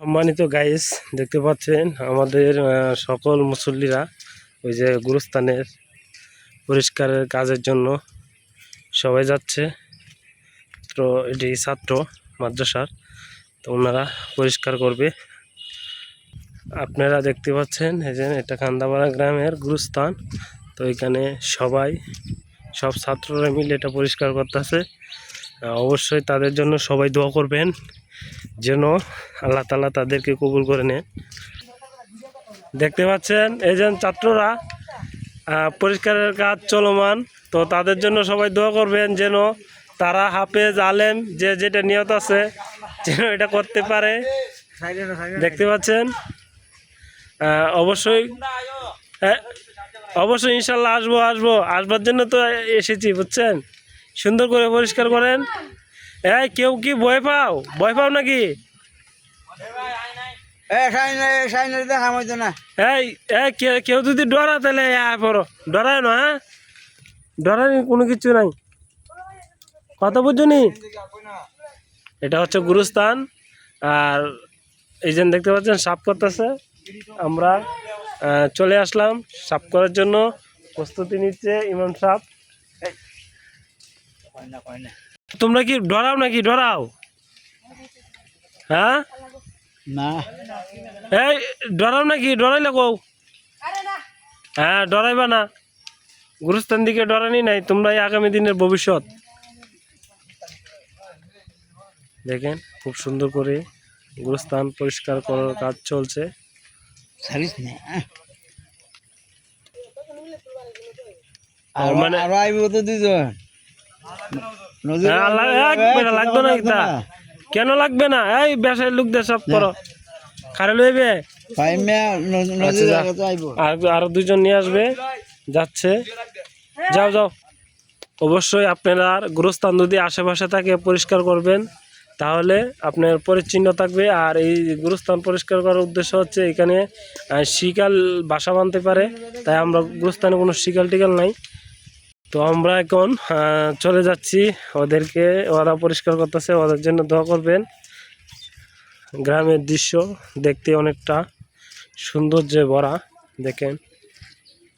সম্মানিত গাইস দেখতে পাচ্ছেন আমাদের সকল মুসল্লিরা ওই যে গুরুস্থানের পরিষ্কারের কাজের জন্য সবাই যাচ্ছে। তো এটি ছাত্র মাদ্রাসার, তো ওনারা পরিষ্কার করবে। আপনারা দেখতে পাচ্ছেন এই যে এটা কান্দাপাড়া গ্রামের গুরুস্থান, তো এখানে সবাই, সব ছাত্ররা মিলে এটা পরিষ্কার করতেছে। অবশ্যই তাদের জন্য সবাই দোয়া করবেন। যেন আল্লাহ তালা তাদেরকে কবুল করে নেন। দেখতে পাচ্ছেন এই যে ছাত্ররা পরিষ্কারের কাজ চলমান তো তাদের জন্য সবাই দোয়া করবেন যেন তারা হাফেজ আলেম যে যেটা নিয়ত আছে যেন এটা করতে পারে। দেখতে পাচ্ছেন অবশ্যই হ্যাঁ, অবশ্যই ইনশাল্লাহ আসব আসব। আসবার জন্য তো এসেছি বুঝছেন? সুন্দর করে পরিষ্কার করেন। এই কেউ কি ভয় পাও? ভয় পাও নাকি? কেউ যদি ডরা তাহলে পড়ো। ডরায় না হ্যাঁ? ডরানি কোনো কিছু নাই। কথা বুঝুনি এটা হচ্ছে গুরুস্থান। আর এই যে দেখতে পাচ্ছেন সাপ করতেছে। আমরা চলে আসলাম সাপ করার জন্য। প্রস্তুতি নিচ্ছে ইমাম সাপ তোমরা কি ডরাও নাকি? ডরাও। হ্যাঁ? না। এই ডরাও নাকি? ডরাইলে কও। হ্যাঁ ডরাইবা না। গুরুস্থান দিকে ডরানি নাই তোমরাই আগামী দিনের ভবিষ্যৎ। দেখেন খুব সুন্দর করে গুরুস্থান পরিষ্কার করার কাজ চলছে। আর মানে আর আইব তো দুজন হ্যাঁ, লাগবে না এটা কেন লাগবে না? এই বেসায় লোক দিয়ে সব করো। খারে লইবে? আচ্ছা, আরও দুজন নিয়ে আসবে। যাচ্ছে। যাও যাও। অবশ্যই আপনারা গুরুস্থান যদি আশেপাশে থাকে পরিষ্কার করবেন তাহলে আপনার পরিচ্ছিন্ন থাকবে। আর এই গুরুস্থান পরিষ্কার করার উদ্দেশ্য হচ্ছে এখানে শিকাল বাসা বাঁধতে পারে। তাই আমরা গুরুস্থানে কোনো শিকাল টিকাল নাই। তো আমরা এখন চলে যাচ্ছি ওদেরকে ওরা পরিষ্কার করতেছে ওদের জন্য দোয়া করবেন গ্রামের দৃশ্য দেখতে অনেকটা সৌন্দর্যে ভরা দেখেন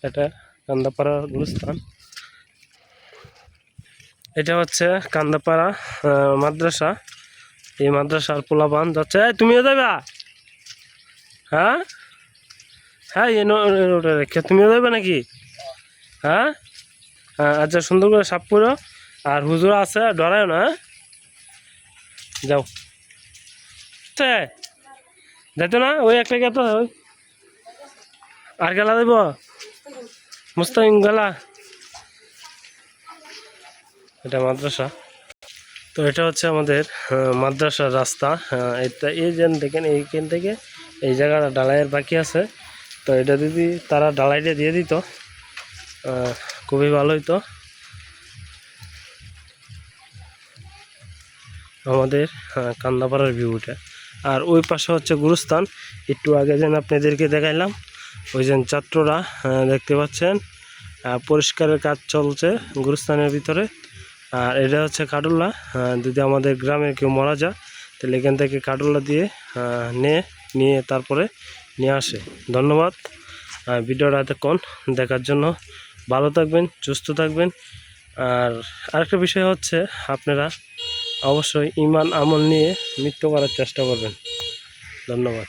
এটা কান্দাপাড়া গুরুস্থান এটা হচ্ছে কান্দাপাড়া মাদ্রাসা এই মাদ্রাসার পোলাপান যাচ্ছে তুমিও যাবা হ্যাঁ হ্যাঁ এ রেখে তুমিও যাবে নাকি হ্যাঁ হ্যাঁ, আচ্ছা সুন্দর করে সাফ করো। আর হুজুর আছে, ডরায় না হ্যাঁ? যাও। যাইতো না? ওই একটা গেত আর গেলা দেব? মুস্তাকিম গেলা। এটা মাদ্রাসা। তো এটা হচ্ছে আমাদের মাদ্রাসার রাস্তা। এটা এই যে দেখেন, এইখান থেকে এই জায়গাটা ডালাইয়ের বাকি আছে। তো এটা যদি তারা ডালাইটা দিয়ে দিত খুবই ভালোই তো। আমাদের আহ, কান্দাপাড়ার ভিউটা। আর ওই পাশে হচ্ছে গুরুস্থান। একটু আগে যেন আপনাদেরকে দেখাইলাম ওই যে ছাত্ররা দেখতে পাচ্ছেন। পরিষ্কারের কাজ চলছে গুরুস্থানের ভিতরে। আর এটা হচ্ছে কাটুল্লা। যদি আমাদের গ্রামে কেউ মারা যায় তাহলে এখান থেকে কাটুল্লা দিয়ে নিয়ে নিয়ে তারপরে নিয়ে আসে। ধন্যবাদ। ভিডিওটা এতক্ষণ দেখার জন্য ভালো থাকবেন, সুস্থ থাকবেন। আর আরেকটা বিষয় হচ্ছে, আপনারা অবশ্যই ইমান আমল নিয়ে মৃত্যু করার চেষ্টা করবেন। ধন্যবাদ।